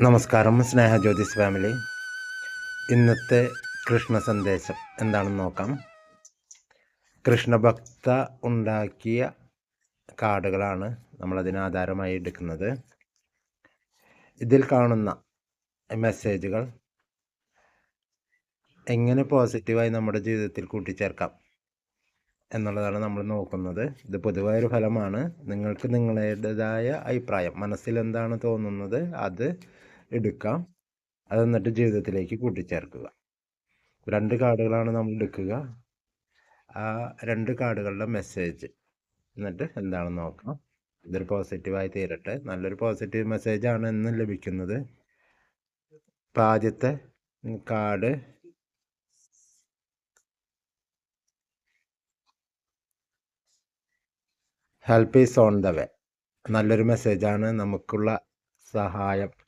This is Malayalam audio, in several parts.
നമസ്കാരം സ്നേഹ ജ്യോതിസ് ഫാമിലി. ഇന്നത്തെ കൃഷ്ണ സന്ദേശം എന്താണെന്ന് നോക്കാം. കൃഷ്ണഭക്ത ഉണ്ടാക്കിയ കാർഡുകളാണ് നമ്മളതിന് ആധാരമായി എടുക്കുന്നത്. ഇതിൽ കാണുന്ന മെസ്സേജുകൾ. എങ്ങനെ പോസിറ്റീവായി നമ്മുടെ ജീവിതത്തിൽ കൂട്ടിച്ചേർക്കാം എന്നുള്ളതാണ് നമ്മൾ നോക്കുന്നത്. ഇത് പൊതുവായൊരു ഫലമാണ്. നിങ്ങൾക്ക് നിങ്ങളുടേതായ അഭിപ്രായം മനസ്സിൽ എന്താണ് തോന്നുന്നത്? അത് എടുക്കാം. അത് എന്നിട്ട് ജീവിതത്തിലേക്ക് കൂട്ടിച്ചേർക്കുക. രണ്ട് കാർഡുകളാണ് നമ്മൾ എടുക്കുക. ആ രണ്ട് കാർഡുകളുടെ മെസ്സേജ് എന്നിട്ട് എന്താണെന്ന് നോക്കാം. ഇതൊരു പോസിറ്റീവായി തീരട്ടെ. നല്ലൊരു പോസിറ്റീവ് മെസ്സേജാണ് ഇന്ന് ലഭിക്കുന്നത്. ഇപ്പം ആദ്യത്തെ card. Help is on the way നല്ലൊരു മെസ്സേജാണ് നമുക്കുള്ള സഹായം.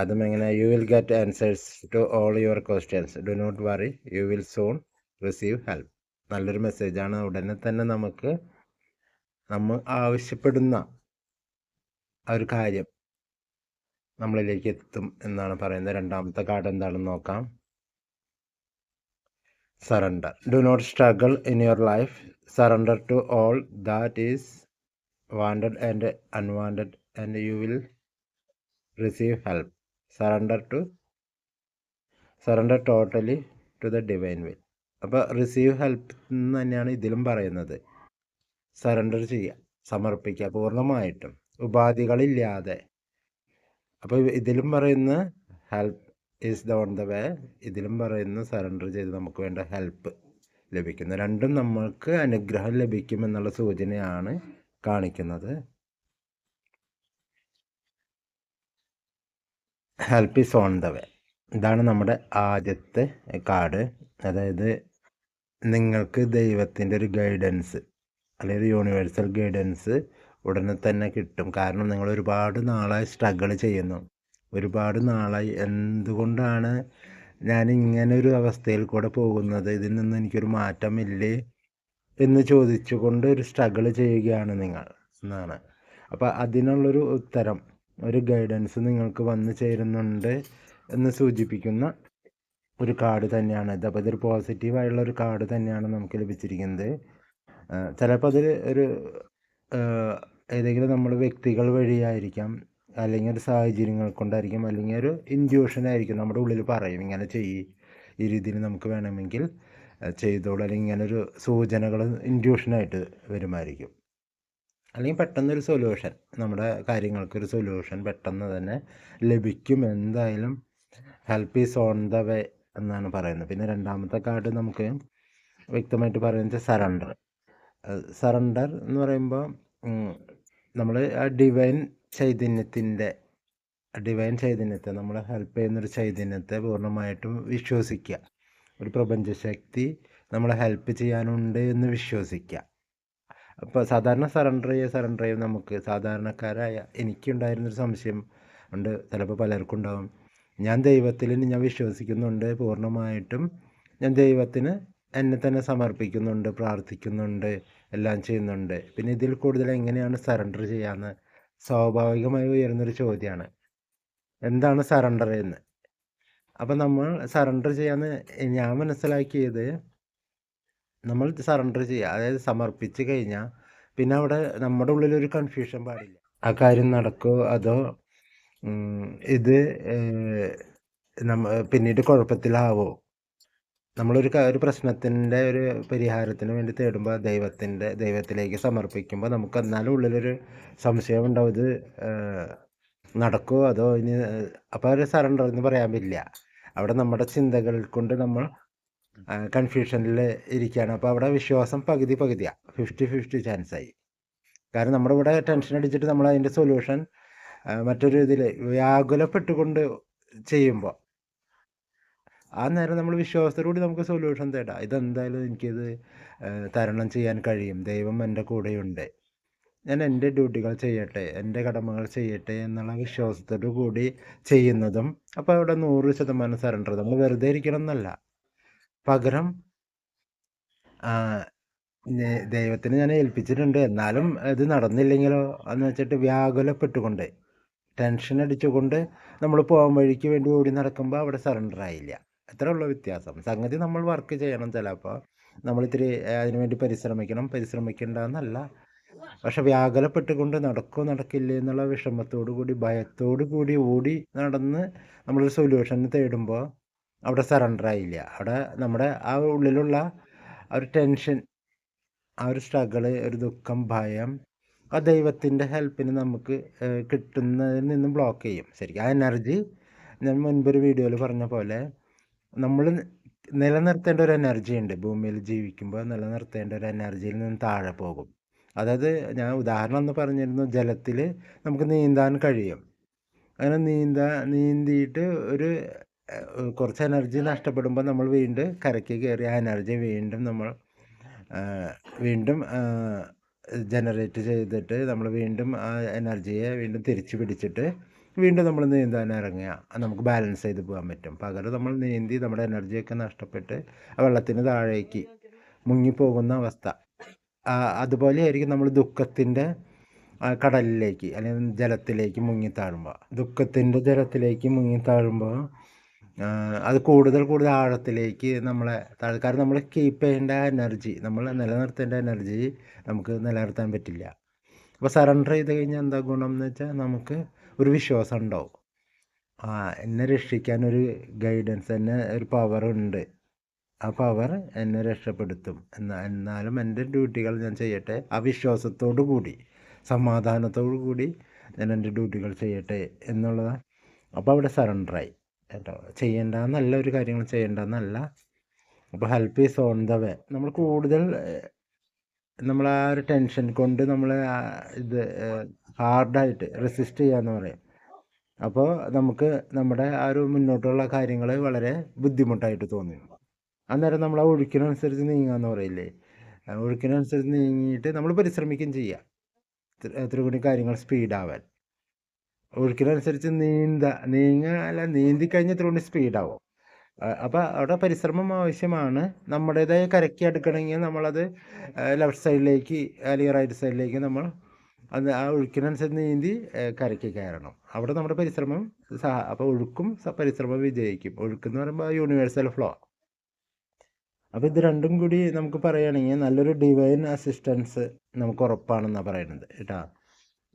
അതും എങ്ങനെ? You will get answers to all your questions do not worry you will soon receive help നല്ലൊരു മെസ്സേജാണ് ഉടനെ തന്നെ നമുക്ക് നമ്മൾ ആവശ്യപ്പെടുന്ന ഒരു കാര്യം നമ്മളിലേക്ക് എത്തും എന്നാണ് പറയുന്നത്. രണ്ടാമത്തെ കാർഡ് എന്താണെന്ന് നോക്കാം. Surrender do not struggle in your life surrender to all that is wanted and unwanted and you will receive help surrender to surrender totally to the divine will അപ്പോൾ റിസീവ് ഹെൽപ്പ് എന്ന് തന്നെയാണ് ഇതിലും പറയുന്നത്. സറണ്ടർ ചെയ്യുക സമർപ്പിക്കുക പൂർണമായിട്ടും. ഉപാധികളില്ലാതെ. അപ്പോൾ ഇതിലും പറയുന്ന help is the on the way ഇതിലും പറയുന്ന സറണ്ടർ ചെയ്ത് നമുക്ക് വേണ്ട ഹെൽപ്പ് ലഭിക്കുന്നു. രണ്ടും നമ്മൾക്ക് അനുഗ്രഹം ലഭിക്കുമെന്നുള്ള സൂചനയാണ് കാണിക്കുന്നത്. Help is on the way ഇതാണ് നമ്മുടെ ആദ്യത്തെ കാർഡ്. അതായത് നിങ്ങൾക്ക് ദൈവത്തിന്റെ ഒരു ഗൈഡൻസ് അല്ലെങ്കിൽ ഒരു യൂണിവേഴ്സൽ ഗൈഡൻസ് ഉടനെ തന്നെ കിട്ടും. കാരണം നിങ്ങൾ ഒരുപാട് നാളായി സ്ട്രഗിൾ ചെയ്യുന്നു. ഒരുപാട് നാളായി. എന്തുകൊണ്ടാണ് ഞാൻ ഇങ്ങനെ ഒരു അവസ്ഥയിൽ കൂടെ പോകുന്നത്? ഇതിൽ നിന്ന് എനിക്കൊരു മാറ്റമില്ലേ? എന്ന് ചോദിച്ചുകൊണ്ട് ഒരു സ്ട്രഗിൾ ചെയ്യുകയാണ് നിങ്ങൾ എന്നാണ്. അപ്പോൾ അതിനുള്ളൊരു ഉത്തരം ഒരു ഗൈഡൻസ് നിങ്ങൾക്ക് വന്നു ചേരുന്നുണ്ട് എന്ന് സൂചിപ്പിക്കുന്ന ഒരു കാർഡ് തന്നെയാണ്. ഇത് അപ്പോൾ ഇതൊരു പോസിറ്റീവായുള്ള ഒരു കാർഡ് തന്നെയാണ് നമുക്ക് ലഭിച്ചിരിക്കുന്നത്. ചിലപ്പോൾ അതിൽ ഒരു ഏതെങ്കിലും നമ്മൾ വ്യക്തികൾ വഴിയായിരിക്കാം അല്ലെങ്കിൽ ഒരു സാഹചര്യങ്ങൾ കൊണ്ടായിരിക്കും അല്ലെങ്കിൽ ഒരു ഇൻഡ്യൂഷനായിരിക്കും നമ്മുടെ ഉള്ളിൽ പറയും ഇങ്ങനെ ചെയ്യ് ഈ രീതിയിൽ നമുക്ക് വേണമെങ്കിൽ ചെയ്തോളൂ അല്ലെങ്കിൽ ഇങ്ങനൊരു സൂചനകൾ ഇൻഡ്യൂഷനായിട്ട് വരുമായിരിക്കും. അല്ലെങ്കിൽ പെട്ടെന്നൊരു സൊല്യൂഷൻ നമ്മുടെ കാര്യങ്ങൾക്കൊരു സൊല്യൂഷൻ പെട്ടെന്ന് തന്നെ ലഭിക്കും. എന്തായാലും help is on the way എന്നാണ് പറയുന്നത്. പിന്നെ രണ്ടാമത്തെ കാർഡ് നമുക്ക് വ്യക്തമായിട്ട് പറയുന്നത് സറണ്ടർ സറണ്ടർ എന്ന് പറയുമ്പോൾ നമ്മൾ ആ ഡിവൈൻ ചൈതന്യത്തിന്റെ ഡിവൈൻ ചൈതന്യത്തെ നമ്മളെ ഹെൽപ്പ് ചെയ്യുന്നൊരു ചൈതന്യത്തെ പൂർണമായിട്ടും വിശ്വസിക്കുക. ഒരു പ്രപഞ്ചശക്തി നമ്മളെ ഹെൽപ്പ് ചെയ്യാനുണ്ട് എന്ന് വിശ്വസിക്കുക. അപ്പോൾ സാധാരണ സറണ്ടർ ചെയ്യുക സറണ്ടർ ചെയ്യുക നമുക്ക്. സാധാരണക്കാരായ എനിക്കുണ്ടായിരുന്നൊരു സംശയം ഉണ്ട്. ചിലപ്പോൾ പലർക്കും ഉണ്ടാകും ഞാൻ ദൈവത്തിൽ ഞാൻ വിശ്വസിക്കുന്നുണ്ട് പൂർണമായിട്ടും. ഞാൻ ദൈവത്തിന് എന്നെ തന്നെ സമർപ്പിക്കുന്നുണ്ട് പ്രാർത്ഥിക്കുന്നുണ്ട് എല്ലാം ചെയ്യുന്നുണ്ട്. പിന്നെ ഇതിൽ കൂടുതൽ എങ്ങനെയാണ് സറണ്ടർ ചെയ്യാമെന്ന് സ്വാഭാവികമായി ഉയരുന്നൊരു ചോദ്യമാണ് എന്താണ് സറണ്ടർ എന്ന്? അപ്പം നമ്മൾ സറണ്ടർ ചെയ്യാമെന്ന് ഞാൻ മനസ്സിലാക്കിയത് നമ്മൾ സറണ്ടർ ചെയ്യുക അതായത് സമർപ്പിച്ച് കഴിഞ്ഞാൽ പിന്നെ അവിടെ നമ്മുടെ ഉള്ളിലൊരു കൺഫ്യൂഷൻ പാടില്ല. ആ കാര്യം നടക്കുമോ അതോ ഇത് നമ്മ പിന്നീട് കുഴപ്പത്തിലാവോ? നമ്മളൊരു ഒരു പ്രശ്നത്തിന്റെ ഒരു പരിഹാരത്തിന് വേണ്ടി തേടുമ്പോൾ ദൈവത്തിന്റെ ദൈവത്തിലേക്ക് സമർപ്പിക്കുമ്പോൾ നമുക്ക് എന്നാലും ഉള്ളിലൊരു സംശയം ഉണ്ടാവും. ഇത് നടക്കുമോ അതോ ഇനി അപ്പോൾ ഒരു സറണ്ടർ എന്ന് പറയാൻ പറ്റില്ല. അവിടെ നമ്മുടെ ചിന്തകൾ കൊണ്ട് നമ്മൾ കൺഫ്യൂഷനിൽ ഇരിക്കുകയാണ് അപ്പോൾ അവിടെ വിശ്വാസം പകുതി പകുതിയാണ് ഫിഫ്റ്റി ഫിഫ്റ്റി ചാൻസായി കാരണം നമ്മുടെ ഇവിടെ ടെൻഷൻ അടിച്ചിട്ട് നമ്മൾ അതിന്റെ സൊല്യൂഷൻ മറ്റൊരു ഇതിൽ വ്യാകുലപ്പെട്ടുകൊണ്ട് ചെയ്യുമ്പോൾ ആ നേരം നമ്മൾ വിശ്വാസത്തോടുകൂടി നമുക്ക് സൊല്യൂഷൻ തേടാം. ഇതെന്തായാലും എനിക്കിത് തരണം ചെയ്യാൻ കഴിയും. ദൈവം എന്റെ കൂടെയുണ്ട്. ഞാൻ എന്റെ ഡ്യൂട്ടികൾ ചെയ്യട്ടെ എന്റെ കടമകൾ ചെയ്യട്ടെ എന്നുള്ള വിശ്വാസത്തോടു കൂടി ചെയ്യുന്നതും അപ്പോൾ അവിടെ നൂറ് ശതമാനം സറണ്ടർ നമ്മൾ വെറുതെ ഇരിക്കണം എന്നല്ല. പകരം ദൈവത്തിന് ഞാൻ ഏൽപ്പിച്ചിട്ടുണ്ട്. എന്നാലും ഇത് നടന്നില്ലെങ്കിലോ എന്ന് വെച്ചിട്ട് വ്യാകുലപ്പെട്ടുകൊണ്ട് ടെൻഷൻ അടിച്ചുകൊണ്ട് നമ്മൾ പോകാൻ വഴിക്ക് വേണ്ടി ഓടി നടക്കുമ്പോൾ അവിടെ സറണ്ടർ ആയില്ല. അത്രേ ഉള്ള വ്യത്യാസം. സംഗതി നമ്മൾ വർക്ക് ചെയ്യണം ചിലപ്പോൾ നമ്മൾ ഇത്തിരി അതിനുവേണ്ടി പരിശ്രമിക്കണം പരിശ്രമിക്കണം. പരിശ്രമിക്കേണ്ടെന്നല്ല. പക്ഷെ വ്യാകുലപ്പെട്ടുകൊണ്ട് നടക്കോ നടക്കില്ലേ എന്നുള്ള വിഷമത്തോടു കൂടി ഭയത്തോടു കൂടി ഓടി നടന്ന് നമ്മളൊരു സൊല്യൂഷൻ തേടുമ്പോൾ അവിടെ സറണ്ടർ ആയില്ല. അവിടെ നമ്മുടെ ആ ഉള്ളിലുള്ള ആ ഒരു ടെൻഷൻ ആ ഒരു സ്ട്രഗിൾ ഒരു ദുഃഖം ഭയം ആ ദൈവത്തിന്റെ ഹെൽപ്പിന് നമുക്ക് കിട്ടുന്നതിൽ നിന്നും ബ്ലോക്ക് ചെയ്യും. ശരിക്കും ആ എനർജി ഞാൻ മുൻപൊരു വീഡിയോയിൽ പറഞ്ഞ പോലെ നമ്മൾ നിലനിർത്തേണ്ട ഒരു എനർജി ഉണ്ട്. ഭൂമിയിൽ ജീവിക്കുമ്പോൾ നിലനിർത്തേണ്ട ഒരു എനർജിയിൽ നിന്ന് താഴെ പോകും. അതായത് ഞാൻ ഉദാഹരണം എന്ന് പറഞ്ഞിരുന്നു. ജലത്തിൽ നമുക്ക് നീന്താൻ കഴിയും. അങ്ങനെ നീന്താ നീന്തിയിട്ട് ഒരു കുറച്ച് എനർജി നഷ്ടപ്പെടുമ്പോൾ നമ്മൾ വീണ്ടും കരയ്ക്ക് കയറി ആ എനർജി വീണ്ടും നമ്മൾ വീണ്ടും ജനറേറ്റ് ചെയ്തിട്ട് നമ്മൾ വീണ്ടും ആ എനർജിയെ വീണ്ടും തിരിച്ച് പിടിച്ചിട്ട് വീണ്ടും നമ്മൾ നീന്താൻ ഇറങ്ങുക. നമുക്ക് ബാലൻസ് ചെയ്ത് പോകാൻ പറ്റും. പകരം നമ്മൾ നീന്തി നമ്മുടെ എനർജിയൊക്കെ നഷ്ടപ്പെട്ട് വെള്ളത്തിന് താഴേക്ക് മുങ്ങിപ്പോകുന്ന അവസ്ഥ. അതുപോലെ അതുപോലെയായിരിക്കും നമ്മൾ ദുഃഖത്തിന്റെ കടലിലേക്ക് അല്ലെങ്കിൽ ജലത്തിലേക്ക് മുങ്ങിത്താഴുമ്പോൾ ദുഃഖത്തിന്റെ ജലത്തിലേക്ക് മുങ്ങിത്താഴുമ്പോൾ ആ, അത് കൂടുതൽ കൂടുതൽ ആഴത്തിലേക്ക് നമ്മളെ താഴെ കാരണം നമ്മൾ കീപ്പ് ചെയ്യേണ്ട എനർജി നമ്മൾ നിലനിർത്തേണ്ട എനർജി നമുക്ക് നിലനിർത്താൻ പറ്റില്ല. അപ്പോൾ സറണ്ടർ ചെയ്ത് കഴിഞ്ഞാൽ എന്താ ഗുണം എന്ന് വെച്ചാൽ നമുക്ക് ഒരു വിശ്വാസം ഉണ്ടാവും. ആ എന്നെ രക്ഷിക്കാൻ ഒരു ഗൈഡൻസ് എന്നെ ഒരു പവർ ഉണ്ട്. ആ പവർ എന്നെ രക്ഷപ്പെടുത്തും. എന്നാ എന്നാലും എന്റെ ഡ്യൂട്ടികൾ ഞാൻ ചെയ്യട്ടെ ആ വിശ്വാസത്തോടു കൂടി സമാധാനത്തോടു കൂടി ഞാൻ എന്റെ ഡ്യൂട്ടികൾ ചെയ്യട്ടെ എന്നുള്ളത് അപ്പോൾ അവിടെ സറണ്ടറായി കേട്ടോ ചെയ്യേണ്ടെന്നല്ല ഒരു കാര്യങ്ങൾ ചെയ്യേണ്ടെന്നല്ല അപ്പോൾ help is on the way നമ്മൾ കൂടുതൽ നമ്മൾ ആ ഒരു ടെൻഷൻ കൊണ്ട് നമ്മൾ ഇത് ഹാർഡായിട്ട് റെസിസ്റ്റ് ചെയ്യാന്ന് പറയും. അപ്പോൾ നമുക്ക് നമ്മുടെ ആ ഒരു മുന്നോട്ടുള്ള കാര്യങ്ങൾ വളരെ ബുദ്ധിമുട്ടായിട്ട് തോന്നി അന്നേരം നമ്മൾ ആ ഒഴുക്കിനനുസരിച്ച് നീങ്ങാന്ന് പറയില്ലേ? ഒഴുക്കിനനുസരിച്ച് നീങ്ങിയിട്ട് നമ്മൾ പരിശ്രമിക്കുകയും ചെയ്യുക കൂടി കാര്യങ്ങൾ സ്പീഡാവാൻ ഒഴുക്കിനനുസരിച്ച് നീന്ത നീങ്ങ അല്ല നീന്തി കഴിഞ്ഞാൽ ഇത്ര സ്പീഡ് സ്പീഡാവും അപ്പോൾ അവിടെ പരിശ്രമം ആവശ്യമാണ്. നമ്മുടേതായ കരക്കി എടുക്കണമെങ്കിൽ നമ്മളത് ലെഫ്റ്റ് സൈഡിലേക്ക് അല്ലെങ്കിൽ റൈറ്റ് സൈഡിലേക്ക് നമ്മൾ അത് ആ ഒഴുക്കിനനുസരിച്ച് നീന്തി കരക്കി കയറണം. അവിടെ നമ്മുടെ പരിശ്രമം സഹ അപ്പോൾ ഒഴുക്കും പരിശ്രമം വിജയിക്കും. ഒഴുക്കെന്ന് പറയുമ്പോൾ യൂണിവേഴ്സൽ ഫ്ലോ അപ്പോൾ ഇത് രണ്ടും കൂടി നമുക്ക് പറയുകയാണെങ്കിൽ നല്ലൊരു ഡിവൈൻ അസിസ്റ്റൻസ് നമുക്ക് ഉറപ്പാണെന്നാണ് പറയുന്നത്. കേട്ടോ?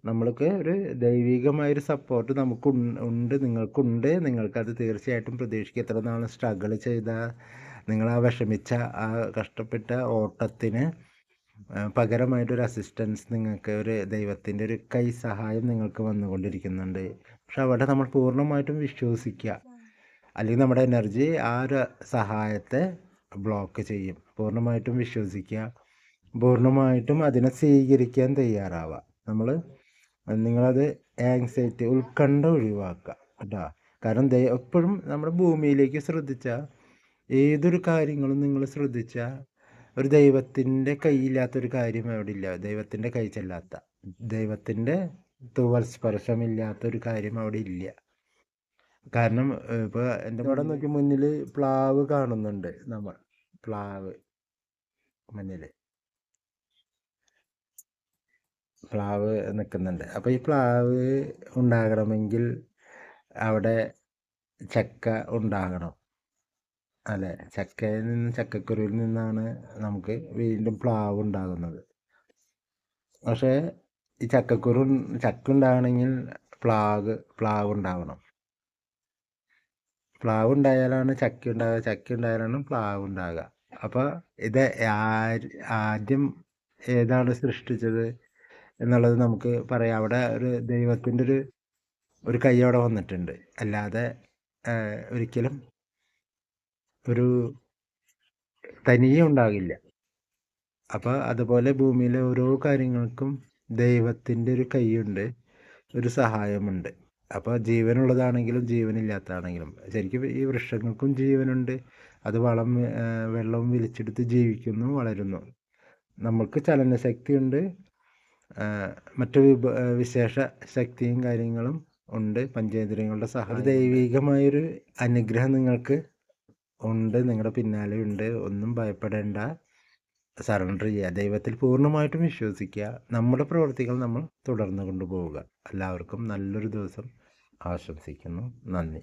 നമ്മൾക്ക് ഒരു ദൈവികമായൊരു സപ്പോർട്ട് നമുക്ക് ഉണ്ട് നിങ്ങൾക്കുണ്ട്. നിങ്ങൾക്കത് തീർച്ചയായിട്ടും പ്രതീക്ഷിക്കുക. എത്ര നാൾ സ്ട്രഗിൾ ചെയ്ത നിങ്ങൾ ആ വിഷമിച്ച ആ കഷ്ടപ്പെട്ട ഓട്ടത്തിന് പകരമായിട്ടൊരു അസിസ്റ്റൻസ് നിങ്ങൾക്ക് ഒരു ദൈവത്തിന്റെ ഒരു കൈ സഹായം നിങ്ങൾക്ക് വന്നുകൊണ്ടിരിക്കുന്നുണ്ട്. പക്ഷെ അവിടെ നമ്മൾ പൂർണമായിട്ടും വിശ്വസിക്കുക. അല്ലെങ്കിൽ നമ്മുടെ എനർജി ആ ഒരു സഹായത്തെ ബ്ലോക്ക് ചെയ്യും. പൂർണമായിട്ടും വിശ്വസിക്കുക. പൂർണമായിട്ടും അതിനെ സ്വീകരിക്കാൻ തയ്യാറാവുക. നമ്മൾ നിങ്ങളത് ആങ്സൈറ്റി ഉത്കണ്ഠ ഒഴിവാക്കുക കേട്ടോ. കാരണം എപ്പോഴും നമ്മുടെ ഭൂമിയിലേക്ക് ശ്രദ്ധിച്ചാൽ ഏതൊരു കാര്യങ്ങളും നിങ്ങൾ ശ്രദ്ധിച്ചാൽ ഒരു ദൈവത്തിന്റെ കൈയില്ലാത്തൊരു കാര്യം അവിടെ ഇല്ല ദൈവത്തിന്റെ കൈ ചെല്ലാത്ത ദൈവത്തിന്റെ തുവൽ സ്പർശമില്ലാത്തൊരു കാര്യം അവിടെ ഇല്ല കാരണം ഇപ്പോൾ എന്റെ ഇവിടെ നോക്കി മുന്നിൽ പ്ലാവ് കാണുന്നുണ്ട് നമ്മൾ. പ്ലാവ് മുന്നിൽ പ്ലാവ് നിൽക്കുന്നുണ്ട്. അപ്പോൾ ഈ പ്ലാവ് ഉണ്ടാകണമെങ്കിൽ അവിടെ ചക്ക ഉണ്ടാകണം. അല്ലെ? ചക്കയിൽ നിന്ന് ചക്കക്കുരുവിൽ നിന്നാണ് നമുക്ക് വീണ്ടും പ്ലാവ് ഉണ്ടാകുന്നത്. പക്ഷേ ഈ ചക്കക്കുരു ചക്ക ഉണ്ടാകണമെങ്കിൽ പ്ലാവ് പ്ലാവ് ഉണ്ടാകണം പ്ലാവ് ഉണ്ടായാലാണ് ചക്ക ഉണ്ടാകുക ചക്ക ഉണ്ടായാലാണ് പ്ലാവ് ഉണ്ടാകുക അപ്പോൾ ഇത് ആദ്യം ഏതാണ് സൃഷ്ടിച്ചത്? എന്നുള്ളത് നമുക്ക് പറയാം. അവിടെ ഒരു ദൈവത്തിന്റെ ഒരു ഒരു കൈ അവിടെ വന്നിട്ടുണ്ട്. അല്ലാതെ ഒരിക്കലും ഒരു തനിയെ ഉണ്ടാകില്ല. അപ്പോൾ അതുപോലെ ഭൂമിയിലെ ഓരോ കാര്യങ്ങൾക്കും ദൈവത്തിന്റെ ഒരു കൈയുണ്ട് ഒരു സഹായമുണ്ട്. അപ്പോൾ ജീവനുള്ളതാണെങ്കിലും ജീവനില്ലാത്തതാണെങ്കിലും. ശരിക്കും ഈ വൃക്ഷങ്ങൾക്കും ജീവനുണ്ട്. അത് വളം വെള്ളവും വിളിച്ചെടുത്ത് ജീവിക്കുന്നു വളരുന്നു. നമുക്ക് ചലനശക്തിയുണ്ട്. മറ്റു വിഭ വിശേഷ ശക്തിയും കാര്യങ്ങളും ഉണ്ട് പഞ്ചേന്ദ്രിയങ്ങളുടെ സഹായം ദൈവികമായൊരു അനുഗ്രഹം നിങ്ങൾക്ക് ഉണ്ട് നിങ്ങളുടെ പിന്നാലെ ഉണ്ട്. ഒന്നും ഭയപ്പെടേണ്ട. സറണ്ടർ ചെയ്യുക ദൈവത്തിൽ പൂർണമായിട്ടും വിശ്വസിക്കുക. നമ്മുടെ പ്രവർത്തികൾ നമ്മൾ തുടർന്ന് കൊണ്ടുപോവുക. എല്ലാവർക്കും നല്ലൊരു ദിവസം ആശംസിക്കുന്നു. നന്ദി.